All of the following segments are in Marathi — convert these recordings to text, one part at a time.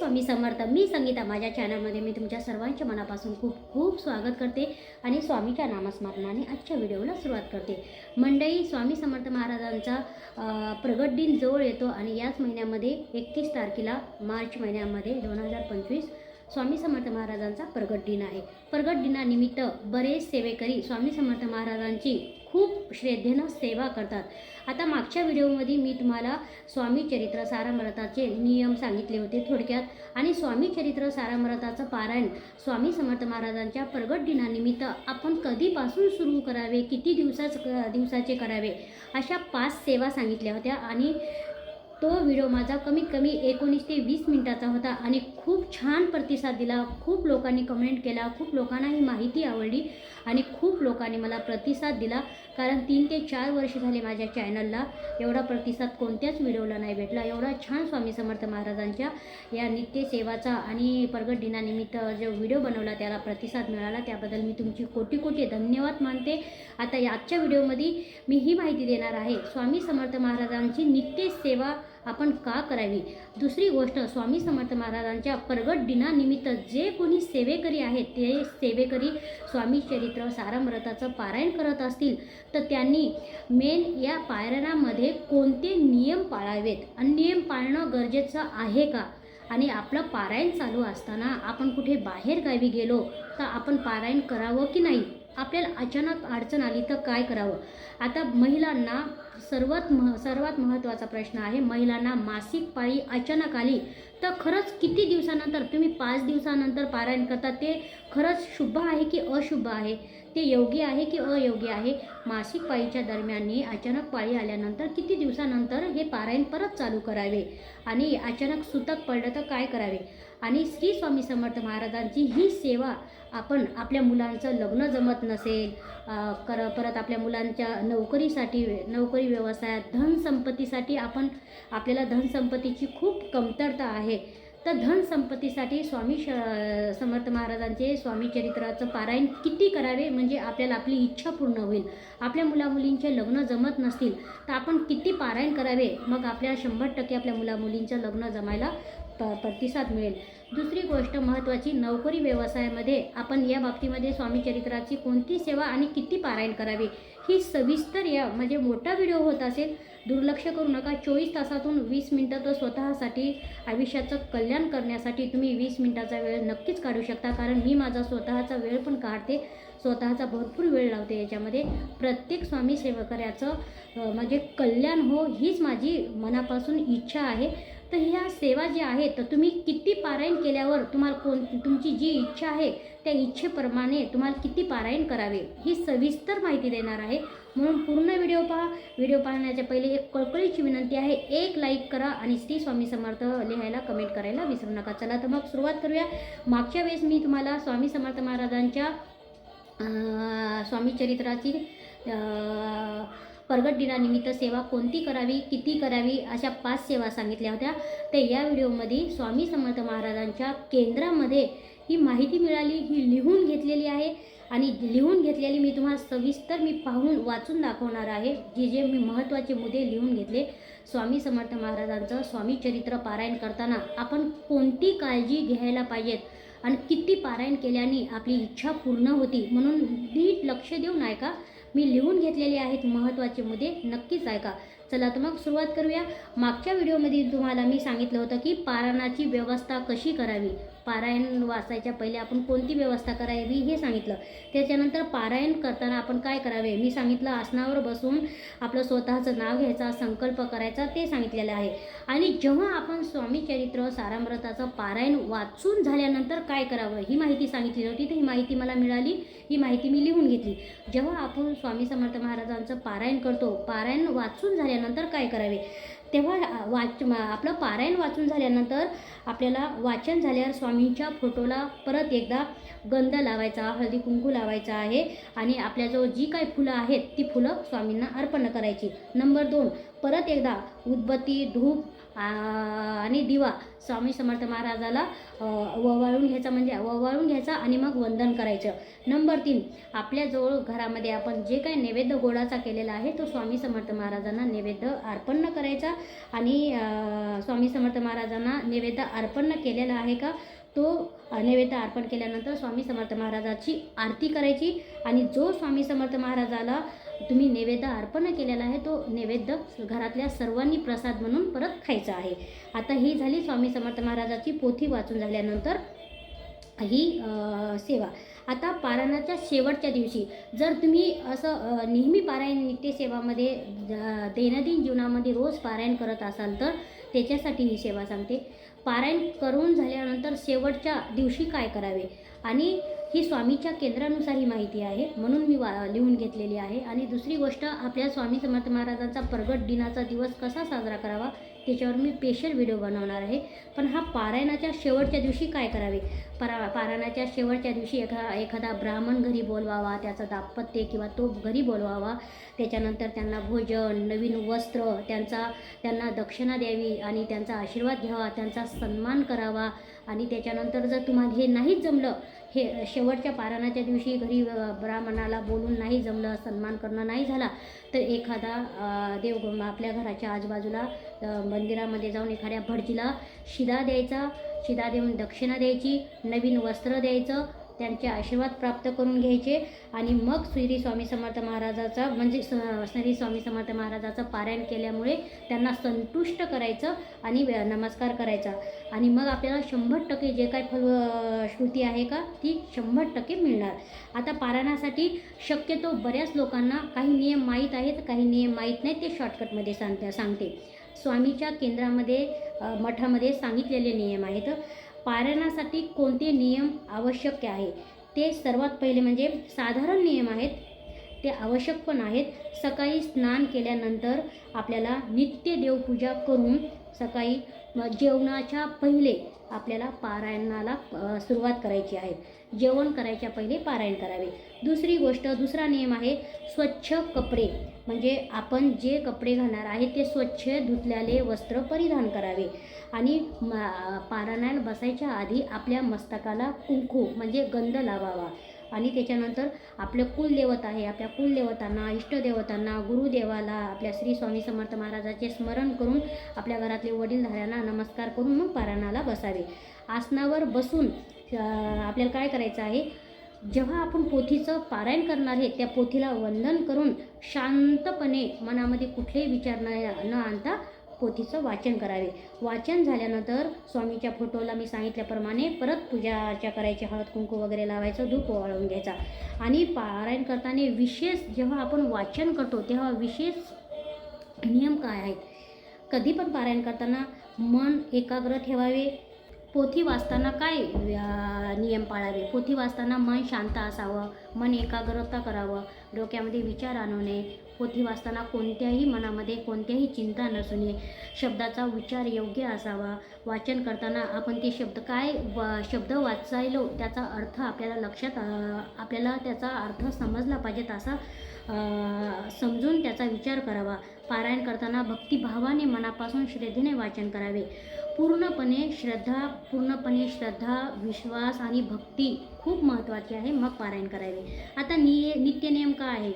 स्वामी समर्थ मी संगीता माझ्या चॅनलमध्ये मी तुमच्या सर्वांच्या मनापासून खूप खूप स्वागत करते आणि स्वामीच्या नामस्मरणाने आजच्या व्हिडिओला सुरुवात करते. मंडळी स्वामी समर्थ महाराजांचा प्रगट दिन जवळ येतो आणि याच महिन्यामध्ये एकतीस तारखेला मार्च महिन्यामध्ये दोन हजार पंचवीस स्वामी समर्थ महाराजांचा प्रगट दिन आहे. प्रगट दिनानिमित्त बरेच सेवेकरी स्वामी समर्थ महाराजांची खूप श्रद्धेनं सेवा करतात. आता मागच्या व्हिडिओमध्ये मी तुम्हाला स्वामी चरित्र सारामृताचे नियम सांगितले होते थोडक्यात. आणि स्वामी चरित्र सारामृताचं पारायण स्वामी समर्थ महाराजांच्या प्रगट दिनानिमित्त आपण कधीपासून सुरू करावे? किती दिवसाच दिवसाचे करावे? अशा पाच सेवा सांगितल्या होत्या आणि तो व्हिडिओ माझा कमीत कमी एकोणीस ते वीस मिनिटाचा होता आणि खूप छान प्रतिसाद दिला. खूप लोकांनी कमेंट केला खूप लोकांना ही माहिती आवडली आणि खूप लोकांनी मला प्रतिसाद दिला. कारण तीन ते चार वर्ष झाले माझ्या चॅनलला एवढा प्रतिसाद कोणत्याच व्हिडिओला नाही भेटला. एवढा छान स्वामी समर्थ महाराजांच्या या नित्यसेवाचा आणि प्रगट दिनानिमित्त जो व्हिडिओ बनवला त्याला प्रतिसाद मिळाला. त्याबद्दल मी तुमची कोटी कोटी धन्यवाद मानते. आता आजच्या व्हिडिओमध्ये मी ही माहिती देणार आहे. स्वामी समर्थ महाराजांची नित्यसेवा आपण का करावी? दुसरी गोष्ट स्वामी समर्थ महाराजांच्या प्रगट दिनानिमित्त जे कोणी सेवेकरी आहेत ते सेवेकरी स्वामी चरित्र सारामृताचं पारायण करत असतील तर त्यांनी मेन या पारायणामध्ये कोणते नियम पाळावेत? आणि नियम पाळणं गरजेचं आहे का? आणि आपलं पारायण चालू असताना आपण कुठे बाहेर गावी गेलो तर आपण पारायण करावं की नाही? आपल्याला अचानक अडचण आली तर काय करावं? आता महिलांना सर्वात मह सर्वात महत्त्वाचा प्रश्न आहे महिलांना मासिक पाळी अचानक आली तर खरंच किती दिवसानंतर तुम्ही पाच दिवसानंतर पारायण करता ते खरंच शुभ आहे की अशुभ आहे? ते योग्य आहे की अयोग्य आहे? मासिक पाळीच्या दरम्याननी अचानक पाळी आल्यानंतर किती दिवसानंतर हे पारायण परत चालू करावे? आणि अचानक सुतक पडलं तर काय करावे? आणि श्री स्वामी समर्थ महाराजांची ही सेवा आपण आपल्या मुलांचं लग्न जमत नसेल कर परत आपल्या मुलांच्या नोकरीसाठी नोकरी व्यवसायात धनसंपत्तीसाठी आपण आपल्याला धनसंपत्तीची खूप कमतरता आहे. तर धन संपत्तीसाठी स्वामी श समर्थ महाराजांचे स्वामी चरित्राचं पारायण किती करावे? म्हणजे आपल्याला आपली इच्छा पूर्ण होईल. आपल्या मुलामुलींचे लग्न जमत नसतील तर आपण किती पारायण करावे? मग आपल्या शंभर टक्के आपल्या मुलामुलींचं लग्न जमायला प प्रतिसाद मिळेल. दुसरी गोष्ट महत्त्वाची नोकरी व्यवसायामध्ये आपण या बाबतीमध्ये स्वामी चरित्राची कोणती सेवा आणि किती पारायण करावी? ही सविस्तर या म्हणजे मोठा व्हिडिओ होत असेल दुर्लक्ष करू नका. चोवीस तासातून वीस मिनटं तर स्वतःसाठी आयुष्याचं कल्याण करण्यासाठी तुम्ही वीस मिनटाचा वेळ नक्कीच काढू शकता. कारण मी माझा स्वतःचा वेळ पण काढते. स्वतःचा भरपूर वेळ लावते याच्यामध्ये. प्रत्येक स्वामी सेवकऱ्याचं म्हणजे कल्याण हो हीच माझी मनापासून इच्छा आहे. तर ह्या सेवा ज्या आहेत तर तुम्ही किती पारायण केल्यावर तुम्हाला कोण तुमची जी इच्छा आहे त्या इच्छेप्रमाणे तुम्हाला किती पारायण करावे ही सविस्तर माहिती देणार आहे. म्हणून पूर्ण व्हिडिओ पहा. व्हिडिओ पाहण्याच्या पहिले एक कळकळीची विनंती आहे. एक लाईक करा आणि श्री स्वामी समर्थ लिहायला कमेंट करायला विसरू नका. चला तर मग सुरुवात करूया. मागच्या वेळेस मी तुम्हाला स्वामी समर्थ महाराजांच्या स्वामी चरित्राची प्रगट दिनानिमित्त सेवा कोणती करावी किती करावी अशा पाच सेवा सांगितल्या होत्या. तर या व्हिडिओमध्ये स्वामी समर्थ महाराजांच्या केंद्रामध्ये ही माहिती मिळाली ही लिहून घेतलेली आहे. आणि लिहून घेतलेली मी तुम्हाला सविस्तर मी पाहून वाचून दाखवणार आहे. जे जे मी महत्त्वाचे मुद्दे लिहून घेतले स्वामी समर्थ महाराजांचं स्वामी चरित्र पारायण करताना आपण कोणती काळजी घ्यायला पाहिजेत आणि किती पारायण केल्याने आपली इच्छा पूर्ण होती म्हणून नीट लक्ष देऊन ऐका मी लिहून घेतलेले आहेत महत्त्वाचे मुद्दे नक्कीच ऐका. चला तर मग सुरुवात करूया. मागच्या व्हिडिओमध्ये तुम्हाला मी सांगितलं होतं की पारणाची व्यवस्था कशी करावी? पारायण वाचायच्या पहिले आपण कोणती व्यवस्था करावी हे सांगितलं. त्याच्यानंतर पारायण करताना आपण काय करावे? मी सांगितलं आसनावर बसून आपलं स्वतःचं नाव घ्यायचा संकल्प करायचा ते सांगितलेलं आहे. आणि जेव्हा आपण स्वामी चरित्र सारामृताचं पारायण वाचून झाल्यानंतर काय करावं? ही माहिती सांगितली होती. तर ही माहिती मला मिळाली. ही माहिती मी लिहून घेतली. जेव्हा आपण स्वामी समर्थ महाराजांचं पारायण करतो पारायण वाचून झाल्यानंतर काय करावे? तेव्हा वाच आपलं पारायण वाचून झाल्यानंतर आपल्याला वाचन झाल्यावर स्वामी स्वामींच्या फोटोला परत एकदा गंध लावायचा हळदी कुंकू लावायचा आहे. आणि आपल्याजवळ जी काही फुलं आहेत ती फुलं स्वामींना अर्पण करायची. नंबर दोन परत एकदा उदबत्ती धूप आणि दिवा स्वामी समर्थ महाराजाला ववाळून घ्यायचा म्हणजे ववाळून घ्यायचा आणि मग वंदन करायचं. नंबर तीन आपल्याजवळ घरामध्ये आपण जे काही नैवेद्य गोडाचा केलेला आहे तो स्वामी समर्थ महाराजांना नैवेद्य अर्पण करायचा आणि स्वामी समर्थ महाराजांना नैवेद्य अर्पण केलेला आहे का तो नैवेद्य अर्पण केल्यानंतर स्वामी समर्थ महाराजाची आरती करायची आणि जो स्वामी समर्थ महाराजाला तुम्ही नैवेद्य अर्पण केलेला आहे तो नैवेद्य घरातल्या सर्वांनी प्रसाद म्हणून परत खायचा आहे. आता ही झाली स्वामी समर्थ महाराजाची पोथी वाचून झाल्यानंतर ही सेवा. आता पारायणाच्या शेवटच्या दिवशी जर तुम्ही असं नेहमी पारायण नित्यसेवामध्ये दैनंदिन जीवनामध्ये रोज पारायण करत असाल तर त्याच्यासाठी ही सेवा सांगते. पारायण करून झाल्यानंतर शेवटच्या दिवशी काय करावे? आणि ही स्वामीच्या केंद्रानुसार ही माहिती आहे. म्हणून मी वा लिहून घेतलेली आहे. आणि दुसरी गोष्ट आपल्या स्वामी समर्थ महाराजांचा प्रगट दिनाचा दिवस कसा साजरा करावा त्याच्यावर मी स्पेशल व्हिडिओ बनवणार आहे. पण हा पारायणाच्या शेवटच्या दिवशी काय करावे? परा पारायणाच्या शेवटच्या दिवशी एखा एखादा ब्राह्मण घरी बोलवावा त्याचं दाम्पत्य किंवा तो घरी बोलवावा. त्याच्यानंतर त्यांना भोजन नवीन वस्त्र त्यांचा त्यांना दक्षिणा द्यावी आणि त्यांचा आशीर्वाद घ्यावा त्यांचा सन्मान करावा. आणि त्याच्यानंतर जर तुम्हाला हे नाहीच जमलं हे शेवटच्या पारणाच्या दिवशी घरी ब्राह्मणाला बोलून नाही जमलं सन्मान करणं नाही झाला तर एखादा देव आपल्या घराच्या आजूबाजूला मंदिरामध्ये जाऊन एखाद्या भटजीला शिदा द्यायचा. शिदा देऊन दक्षिणा द्यायची नवीन वस्त्र द्यायचं त्यांचे आशीर्वाद प्राप्त करून घ्यायचे. आणि मग श्री स्वामी समर्थ महाराजाचा म्हणजे स- श्री स्वामी समर्थ महाराजाचं पारायण केल्यामुळे त्यांना संतुष्ट करायचं आणि नमस्कार करायचा. आणि मग आपल्याला शंभर टक्के जे काय फल श्रुती आहे का ती शंभर टक्के मिळणार. आता पारायणासाठी शक्यतो बऱ्याच लोकांना काही नियम माहीत आहेत काही नियम माहीत नाहीत ते शॉर्टकटमध्ये सांगते सांगते. स्वामीच्या केंद्रामध्ये मठामध्ये सांगितलेले नियम आहेत. पारायणासाठी कोणते नियम आवश्यक आहे? ते सर्वात पहिले म्हणजे साधारण नियम आहेत. ते आवश्यक पण आहेत. सकाळी स्नान केल्यानंतर आपल्याला नित्य देवपूजा करून सकाळी जेवणाच्या पहिले आपल्याला पारायणाला सुरुवात करायची आहे. जेवण करायच्या पहिले पारायण करावे. दुसरी गोष्ट दुसरा नियम आहे स्वच्छ कपडे. म्हणजे आपण जे कपडे घालणार आहे ते स्वच्छ धुतलेले वस्त्र परिधान करावे. आणि पारायण बसायच्या आधी आपल्या मस्तकाला कुंकू म्हणजे गंध लावावा. आणि त्याच्यानंतर आपलं कुलदेवत आहे आपल्या कुलदेवतांना इष्टदेवतांना गुरुदेवाला आपल्या श्री स्वामी समर्थ महाराजाचे स्मरण करून आपल्या घरातले वडीलधाऱ्यांना नमस्कार करून मग पारायणाला बसावे. आसनावर बसून आपल्याला काय करायचं आहे? जेव्हा आपण पोथीचं पारायण करणार आहे त्या पोथीला वंदन करून शांतपणे मनामध्ये कुठलेही विचार न न आणता पोथीचं वाचन करावे. वाचन झाल्यानंतर स्वामीच्या फोटोला मी सांगितल्याप्रमाणे परत पूजा अर्चा करायची हळद कुंकू वगैरे लावायचं धूप वाळवून घ्यायचा. आणि पारायण करताना विशेष जेव्हा आपण वाचन करतो तेव्हा विशेष नियम काय आहेत? कधी पण पारायण करताना मन एकाग्र ठेवावे पोथी वाचताना काय नियम पाळावे? पोथी वाचताना मन शांत असावं मन एकाग्रता करावं डोक्यामध्ये विचार आणू नये पोथी वाचताना कोणत्याही मनामध्ये कोणत्याही चिंता नसू नये शब्दाचा विचार योग्य असावा. वाचन करताना आपण ते शब्द काय व शब्द वाचायलो त्याचा अर्थ आपल्याला लक्षात आपल्याला त्याचा अर्थ समजला पाहिजे असा समजून त्याचा विचार करावा. पारायण करताना भक्तिभावाने मनापासून श्रद्धेने वाचन करावे. पूर्णपणे श्रद्धा पूर्णपणे श्रद्धा विश्वास आणि भक्ती खूप महत्त्वाची आहे मग पारायण करावे आता निय नित्यनियम काय आहे?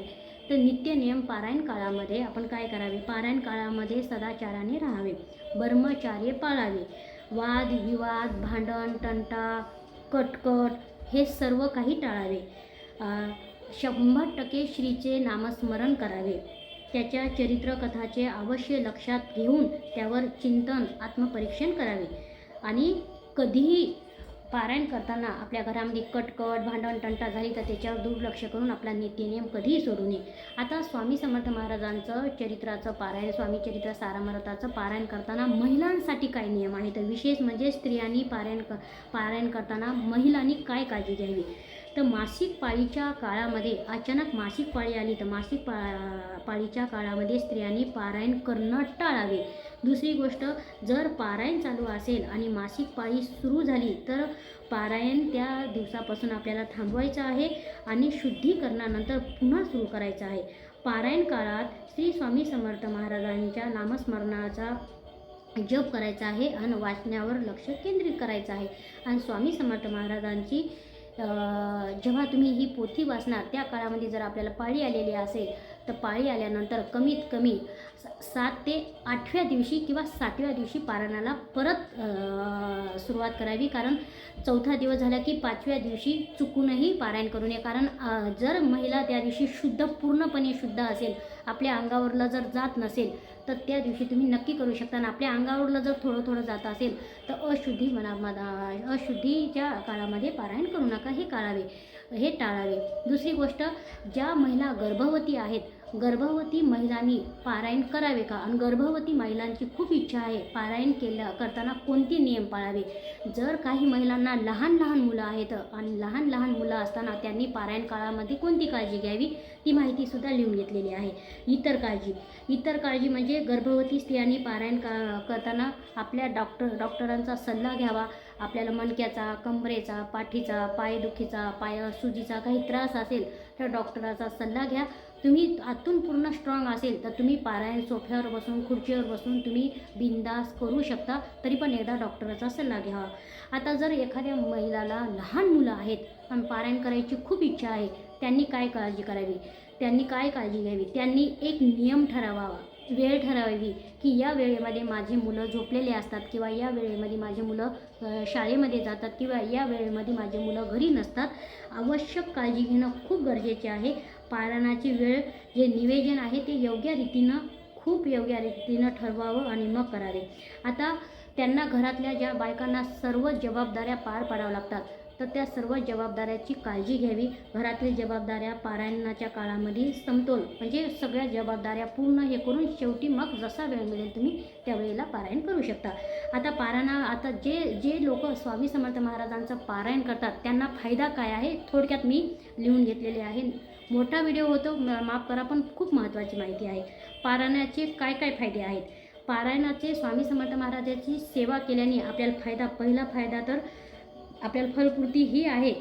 तर नित्यनियम पारायण काळामध्ये आपण काय करावे? पारायण काळामध्ये सदाचाराने राहावे. ब्रह्मचार्य पाळावे. वाद विवाद भांडण तंटा कटकट हे सर्व काही टाळावे. शंभर टक्के श्रीचे नामस्मरण करावे. त्याच्या चरित्रकथाचे अवश्य लक्षात घेऊन त्यावर चिंतन आत्मपरीक्षण करावे. आणि कधीही पारायण करताना आपल्या घरामध्ये कटकट भांडण टंटा झाली तर त्याच्यावर दुर्लक्ष करून आपला नित्यनियम कधीही सोडू नये. आता स्वामी समर्थ महाराजांचं चरित्राचं पारायण स्वामी चरित्र सारामृताचं पारायण करताना महिलांसाठी काय नियम आहे तर विशेष म्हणजे स्त्रियांनी पारायण क पारायण करताना महिलांनी काय काळजी घ्यावी? तर मासिक पाळीच्या काळामध्ये अचानक मासिक पाळी आली तर मासिक पा पाळीच्या काळामध्ये स्त्रियांनी पारायण करणं टाळावे. दुसरी गोष्ट जर पारायण चालू असेल आणि मासिक पाळी सुरू झाली तर पारायण त्या दिवसापासून आपल्याला थांबवायचं आहे आणि शुद्धीकरणानंतर पुन्हा सुरू करायचं आहे. पारायण काळात श्री स्वामी समर्थ महाराजांच्या नामस्मरणाचा जप करायचा आहे आणि वाचण्यावर लक्ष केंद्रित करायचं आहे. आणि स्वामी समर्थ महाराजांची जेव्हा तुम्ही ही पोथी वाचणार त्या काळामध्ये जर आपल्याला पाळी आलेली असेल तर पाळी आल्यानंतर कमीत कमी सात ते आठव्या दिवशी किंवा सातव्या दिवशी पारायणाला परत सुरुवात करावी. कारण चौथा दिवस झाला की पाचव्या दिवशी चुकूनही पारायण करू नये. कारण जर महिला त्या दिवशी शुद्ध पूर्णपणे शुद्ध असेल आपल्या अंगावरला जर जात नसेल तर त्या दिवशी तुम्ही नक्की करू शकता. आणि आपल्या अंगावरला जर थोडं थोडं जात असेल तर अशुद्धी मनामध्ये अशुद्धीच्या काळामध्ये पारायण करू नका. हे काढावे हे टाळावे. दुसरी गोष्ट ज्या महिला गर्भवती आहेत गर्भवती महिलांनी पारायण करावे का? आणि गर्भवती महिलांची खूप इच्छा आहे पारायण केल्या करताना कोणते नियम पाळावे? जर काही महिलांना लहान लहान मुलं आहेत आणि लहान लहान मुलं असताना त्यांनी पारायण काळामध्ये कोणती काळजी घ्यावी? ती माहितीसुद्धा लिहून घेतलेली आहे. इतर काळजी. इतर काळजी म्हणजे गर्भवती स्त्रियांनी पारायण का करताना आपल्या डॉक्टर डॉक्टरांचा सल्ला घ्यावा. आपल्याला मणक्याचा कंबरेचा पाठीचा पायदुखीचा पाय सुजीचा काही त्रास असेल तर डॉक्टराचा सल्ला घ्या. तुम्ही आतून पूर्ण स्ट्रॉंग असेल तर तुम्ही पारायण सोफ्यावर बसून खुर्चीवर बसून तुम्ही बिंदास करू शकता तरी पण एकदा डॉक्टराचा सल्ला घ्यावा आता जर एखाद्या महिलाला लहान मुलं आहेत पण पारायण करायची खूप इच्छा आहे त्यांनी काय काळजी करावी? त्यांनी काय काळजी घ्यावी? त्यांनी एक नियम ठरवावा वेळ ठरावी की या वेळेमध्ये माझी मुलं झोपलेले असतात किंवा या वेळेमध्ये माझी मुलं शाळेमध्ये जातात किंवा या वेळेमध्ये माझी मुलं घरी नसतात. आवश्यक काळजी घेणं खूप गरजेचे आहे. पारणाची वेळ जे निवेदन आहे ते योग्य रीतीनं खूप योग्य रीतीनं ठरवावं आणि मग करावे. आता त्यांना घरातल्या ज्या बायकांना सर्व जबाबदाऱ्या पार पाडाव्या लागतात. तर त्या सर्व जबाबदाऱ्याची काळजी घ्यावी. घरातील जबाबदाऱ्या पारायणाच्या काळामध्ये समतोल म्हणजे सगळ्या जबाबदाऱ्या पूर्ण हे करून शेवटी मग जसा वेळ मिळेल तुम्ही त्यावेळेला पारायण करू शकता. आता पारायणा आता जे जे लोक स्वामी समर्थ महाराजांचं पारायण करतात त्यांना फायदा काय आहे? थोडक्यात मी लिहून घेतलेले आहे. मोठा व्हिडिओ होतो माफ करा पण खूप महत्त्वाची माहिती आहे. पारायणाचे काय काय फायदे आहेत? पारायणाचे स्वामी समर्थ महाराजाची सेवा केल्याने आपल्याला फायदा पहिला फायदा तर आपल्याला फलपूर्ती ही आहे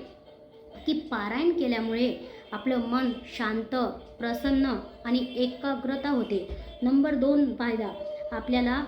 की पारायण केल्यामुळे आपलं मन शांत प्रसन्न आणि एकाग्रता होते. नंबर दोन फायदा आपल्याला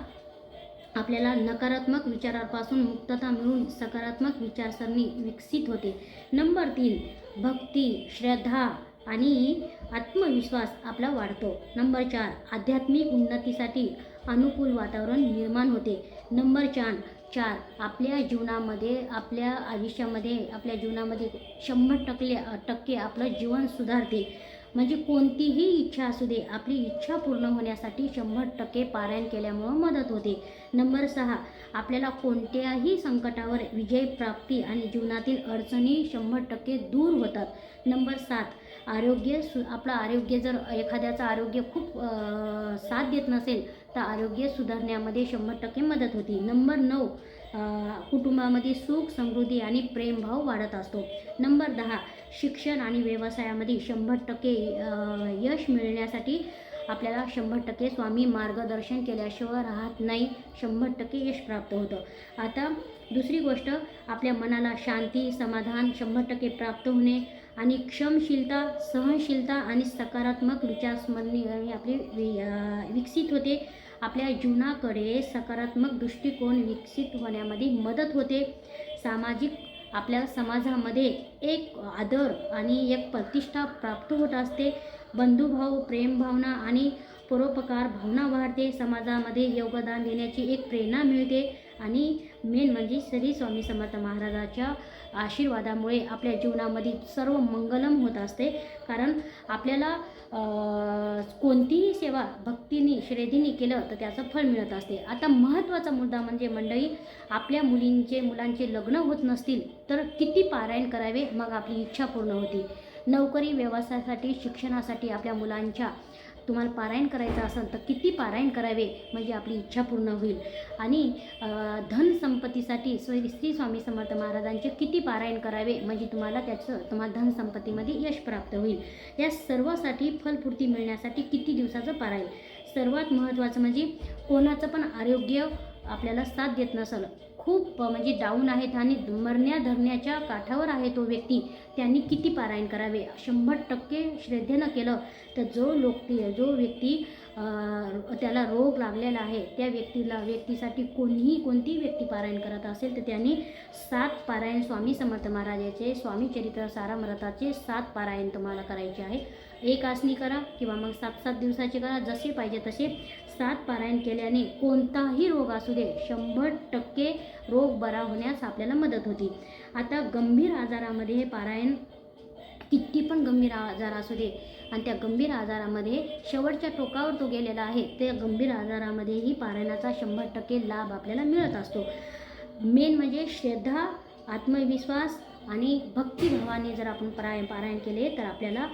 आपल्याला नकारात्मक विचारापासून मुक्तता मिळून सकारात्मक विचारसरणी विकसित होते. नंबर तीन भक्ती श्रद्धा आणि आत्मविश्वास आपला वाढतो. नंबर चार आध्यात्मिक उन्नतीसाठी अनुकूल वातावरण निर्माण होते. नंबर चार चार आपल्या जीवनामध्ये आपल्या आयुष्यामध्ये आपल्या जीवनामध्ये शंभर टक्के टक्के आपलं जीवन सुधारते. म्हणजे कोणतीही इच्छा असू दे आपली इच्छा पूर्ण होण्यासाठी शंभर टक्के पारायण केल्यामुळं मदत होते. नंबर सहा आपल्याला कोणत्याही संकटावर विजय प्राप्ती आणि जीवनातील अडचणी शंभर टक्के दूर होतात. नंबर सात आरोग्य सु आपलं आरोग्य जर एखाद्याचं आरोग्य खूप साथ देत नसेल तर आरोग्य सुधारण्यामध्ये शंभर टक्के मदत होती. नंबर नऊ कुटुंबामध्ये सुख समृद्धी आणि प्रेमभाव वाढत असतो. नंबर दहा शिक्षण आणि व्यवसायामध्ये शंभर टक्के यश मिळण्यासाठी आपल्याला शंभर टक्के स्वामी मार्गदर्शन केल्याशिवाय राहत नाही. शंभर टक्के यश प्राप्त होतं. आता दुसरी गोष्ट आपल्या मनाला शांती समाधान शंभर टक्के प्राप्त होणे आणि क्षमशीलता सहनशीलता आणि सकारात्मक विचारस्मरणी आपली वि- विकसित होते. आपल्या जीवनाकडे सकारात्मक दृष्टिकोन विकसित होण्यामध्ये मदत होते. सामाजिक आपल्या समाजामध्ये एक आदर आणि एक प्रतिष्ठा प्राप्त होत असते. बंधुभाव प्रेमभावना आणि परोपकार भावना वाढते. समाजामध्ये योगदान देण्याची एक प्रेरणा मिळते. आणि मेन म्हणजे श्री स्वामी समर्थ महाराजाच्या आशीर्वादामुळे आपल्या जीवनामध्ये सर्व मंगलम होत असते. कारण आपल्याला कोणतीही सेवा भक्तीने श्रेधीने केलं तर त्याचं फळ मिळत असते. आता महत्त्वाचा मुद्दा म्हणजे मंडळी आपल्या मुलींचे मुलांचे लग्न होत नसतील तर किती पारायण करावे? मग आपली इच्छा पूर्ण होती. नोकरी व्यवसायासाठी शिक्षणासाठी आपल्या मुलांच्या तुम्हाला पारायण करायचं असेल तर किती पारायण करावे म्हणजे आपली इच्छा पूर्ण होईल. आणि धनसंपत्तीसाठी धन संपत्तीसाठी श्री श्री स्वामी समर्थ महाराजांचे किती पारायण करावे म्हणजे तुम्हाला त्याचं तुम्हाला धनसंपत्तीमध्ये यश प्राप्त होईल. या सर्वासाठी फलपूर्ती मिळण्यासाठी किती दिवसाचं पारायण? सर्वात महत्त्वाचं म्हणजे कोणाचं पण आरोग्य आपल्याला साथ देत नसेल खूप म्हणजे डाऊन आहेत आणि मरण्या धरण्याच्या काठावर आहे तो व्यक्ती. त्यांनी किती पारायण करावे? शंभर टक्के श्रद्धेनं केलं. तर जो लोक जो व्यक्ती त्याला रोग लागलेला आहे त्या व्यक्तीला व्यक्तीसाठी कोणीही कोणती व्यक्ती पारायण करत असेल तर त्यांनी सात पारायण स्वामी समर्थ महाराजाचे स्वामी चरित्र सारामृताचे सात पारायण तुम्हाला करायचे आहे. एक आसनी करा किंवा मग सात सात दिवसाची करा. जसे पाहिजे तसे सात पारायण केल्याने कोणताही रोग असू दे शंभर टक्के रोग बरा होण्यास आपल्याला मदत होती. आता गंभीर आजारामध्ये हे पारायण किती पण गंभीर आजार असू दे आणि त्या गंभीर आजारामध्ये शेवटच्या टोकावर तो गेलेला आहे त्या गंभीर आजारामध्येही पारायणाचा शंभर टक्के लाभ आपल्याला मिळत असतो. मेन म्हणजे श्रद्धा आत्मविश्वास आणि भक्तिभावाने जर आपण पारायण पारायण केले तर आपल्याला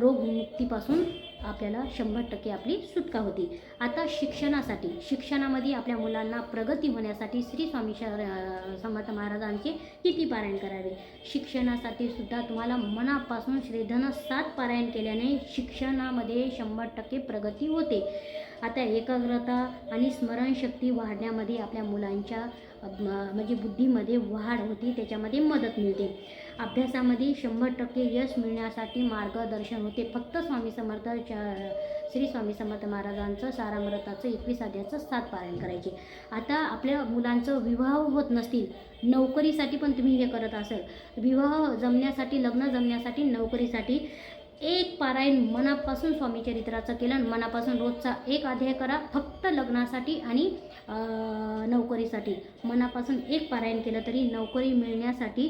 रोगमुक्तीपासून आपल्याला शंभर टक्के आपली सुटका होती. आता शिक्षणासाठी शिक्षणामध्ये आपल्या मुलांना प्रगती होण्यासाठी श्री स्वामी समर्थ महाराजांचे किती पारायण करावे? शिक्षणासाठी सुद्धा तुम्हाला मनापासून श्रीधन सात पारायण केल्याने शिक्षणामध्ये शंभर टक्के प्रगती होते. आता एकाग्रता आणि स्मरणशक्ती वाढण्यामध्ये आपल्या मुलांच्या म्हणजे बुद्धीमध्ये वाढ होती त्याच्यामध्ये मदत मिळते. अभ्यासामध्ये शंभर टक्के यश मिळण्यासाठी मार्गदर्शन होते. फक्त स्वामी समर्थ च- श्री स्वामी समर्थ महाराजांचं सारामृताचं एकवीस अध्याचं सात पारायण करायचे. आता आपल्या मुलांचं विवाह होत नसतील नोकरीसाठी पण तुम्ही हे करत असाल. विवाह जमण्यासाठी लग्न जमण्यासाठी नोकरीसाठी एक पारायण मनापासून स्वामी चरित्राचं केलं आणि मनापासून रोजचा एक अध्याय करा फक्त लग्नासाठी आणि नोकरीसाठी. मनापासून एक पारायण केलं तरी नोकरी मिळण्यासाठी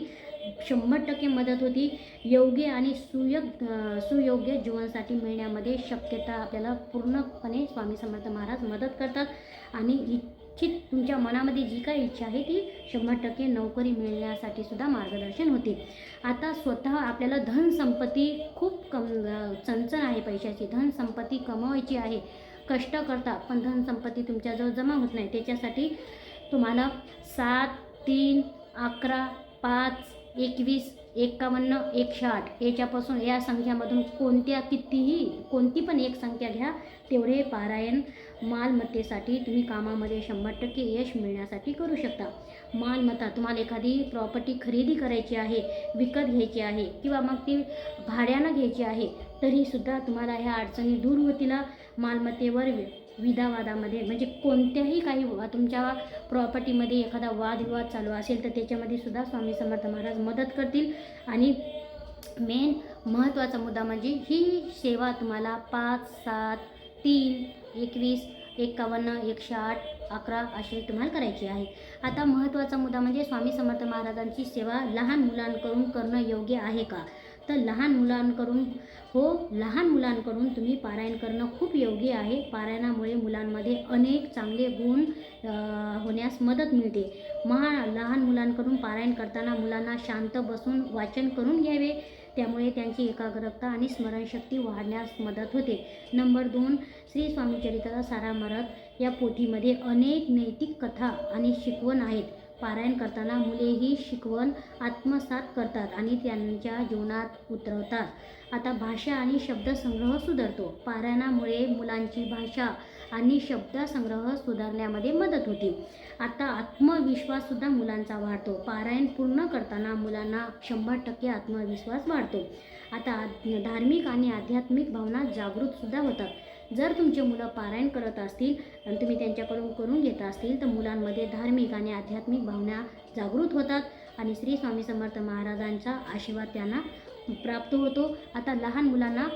शंभर टक्के मदत होती. योग्य आणि सुयोग सुयोग्य जीवनसाठी मिळण्यामध्ये शक्यता आपल्याला पूर्णपणे स्वामी समर्थ महाराज मदत करतात. आणि इच्छित तुमच्या मनामध्ये जी काही इच्छा आहे ती शंभर टक्के नोकरी मिळण्यासाठी सुद्धा मार्गदर्शन होते. आता स्वतः आपल्याला धनसंपत्ती खूप कम चणचण आहे पैशाची. धनसंपत्ती कमवायची आहे. कष्ट करता पण धनसंपत्ती तुमच्याजवळ जमा होत नाही. त्याच्यासाठी तुम्हाला सात तीन अकरा पाच एकवीस एकावन्न एकशे आठ. याच्यापासून या संख्यामधून कोणत्या कितीही कोणती पण एक संख्या घ्या तेवढे पारायण मालमत्तेसाठी तुम्ही कामामध्ये शंभर टक्के यश मिळण्यासाठी करू शकता. मालमत्ता तुम्हाला एखादी प्रॉपर्टी खरेदी करायची आहे विकत घ्यायची आहे किंवा मग ती भाड्यानं घ्यायची आहे तरीसुद्धा तुम्हाला ह्या अडचणी दूर होतील. मालमत्तेवर विधावादामध्ये म्हणजे कोणत्याही काही वा- तुमच्या प्रॉपर्टीमध्ये एखादा वादविवाद चालू असेल तर त्याच्यामध्ये सुद्धा स्वामी समर्थ महाराज मदत करतील. आणि मेन महत्त्वाचा मुद्दा म्हणजे ही सेवा तुम्हाला पाच सात तीन एकवीस एकावन्न एकशे आठ अकरा असे तुम्हाला करायची आहे. आता महत्त्वाचा मुद्दा म्हणजे स्वामी समर्थ महाराजांची सेवा लहान मुलांकडून करणं योग्य आहे का? तर लहान मुलांकडून हो लहान मुलांकडून तुम्ही पारायण करणं खूप योग्य आहे. पारायणामुळे मुलांमध्ये अनेक चांगले गुण होण्यास मदत मिळते. महा लहान मुलांकडून पारायण करताना मुलांना शांत बसून वाचन करून घ्यावे. त्यामुळे त्यांची एकाग्रता आणि स्मरणशक्ती वाढण्यास मदत होते. नंबर दोन श्री स्वामी सारा मरत या पोथीमध्ये अनेक नैतिक कथा आणि शिकवण आहेत. पारायण करताना मुले ही शिकवण आत्मसात करतात आणि त्यांच्या जीवनात उतरवतात. आता भाषा आणि शब्दसंग्रह सुधारतो. पारायणामुळे मुलांची भाषा आणि शब्दसंग्रह सुधारण्यामध्ये मदत होते. आता आत्मविश्वाससुद्धा मुलांचा वाढतो. पारायण पूर्ण करताना मुलांना शंभर टक्के आत्मविश्वास वाढतो. आता धार्मिक आणि आध्यात्मिक भावना जागृतसुद्धा होतात. जर तुमचे मुलं पारायण करत असतील आणि तुम्ही त्यांच्याकडून करून घेत असतील तर मुलांमध्ये धार्मिक आणि आध्यात्मिक भावना जागृत होतात आणि श्री स्वामी समर्थ महाराजांचा आशीर्वाद त्यांना प्राप्त होतो. आता लहान मुलांना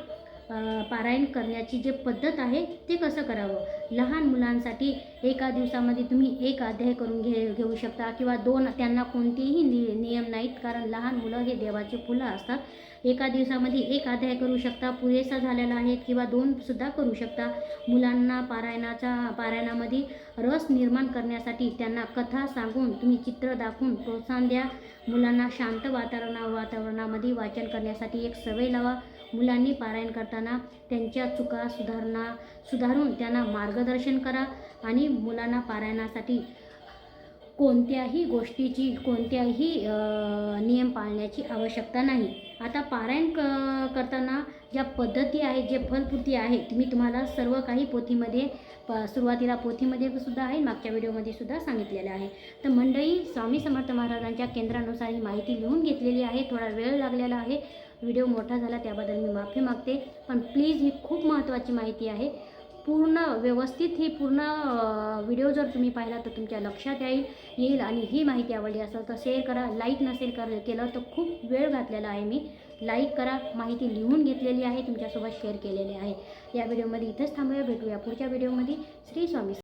पारायण करण्याची जे पद्धत आहे ते कसं करावं? लहान मुलांसाठी एका दिवसामध्ये तुम्ही एक अध्याय करून घे घेऊ शकता किंवा दोन त्यांना कोणतेही नि नियम नाहीत. कारण लहान मुलं हे देवाचे फुलं असतात. एका दिवसामध्ये एक अध्याय करू शकता पुरेसा झालेला आहे किंवा दोनसुद्धा करू शकता. मुलांना पारायणाचा पारायणामध्ये रस निर्माण करण्यासाठी त्यांना कथा सांगून तुम्ही चित्र दाखवून प्रोत्साहन द्या. मुलांना शांत वातावरणा वातावरणामध्ये वाचन करण्यासाठी एक सवय लावा. मुलांनी पारायण करताना त्यांच्या चुका सुधारणा सुधारून त्यांना मार्गदर्शन करा आणि मुलांना पारायणासाठी कोणत्याही गोष्टीची कोणत्याही नियम पाळण्याची आवश्यकता नाही. आता पारायण क करताना ज्या पद्धती आहेत जे फलपूर्ती आहे मी तुम्हाला सर्व काही पोथीमध्ये प सुरुवातीला पोथीमध्ये सुद्धा आहे मागच्या व्हिडिओमध्ये सुद्धा सांगितलेलं आहे. तर मंडळी स्वामी समर्थ महाराजांच्या केंद्रानुसार ही माहिती लिहून घेतलेली आहे थोडा वेळ लागलेला आहे. व्हिडिओ मोठा झाला त्याबद्दल मी माफी मागते. पण प्लीज ही खूप महत्त्वाची माहिती आहे. पूर्ण व्यवस्थित ही पूर्ण व्हिडिओ जर तुम्ही पाहिला तर तुमच्या लक्षात येईल येईल आणि ही माहिती आवडली असेल तर शेअर करा. लाईक नसेल कर केलं तर खूप वेळ घातलेला आहे मी. लाईक करा. माहिती लिहून घेतलेली आहे. तुमच्यासोबत शेअर केलेली आहे. या व्हिडिओमध्ये इथंच थांबूया. भेटूया पुढच्या व्हिडिओमध्ये. श्री स्वामी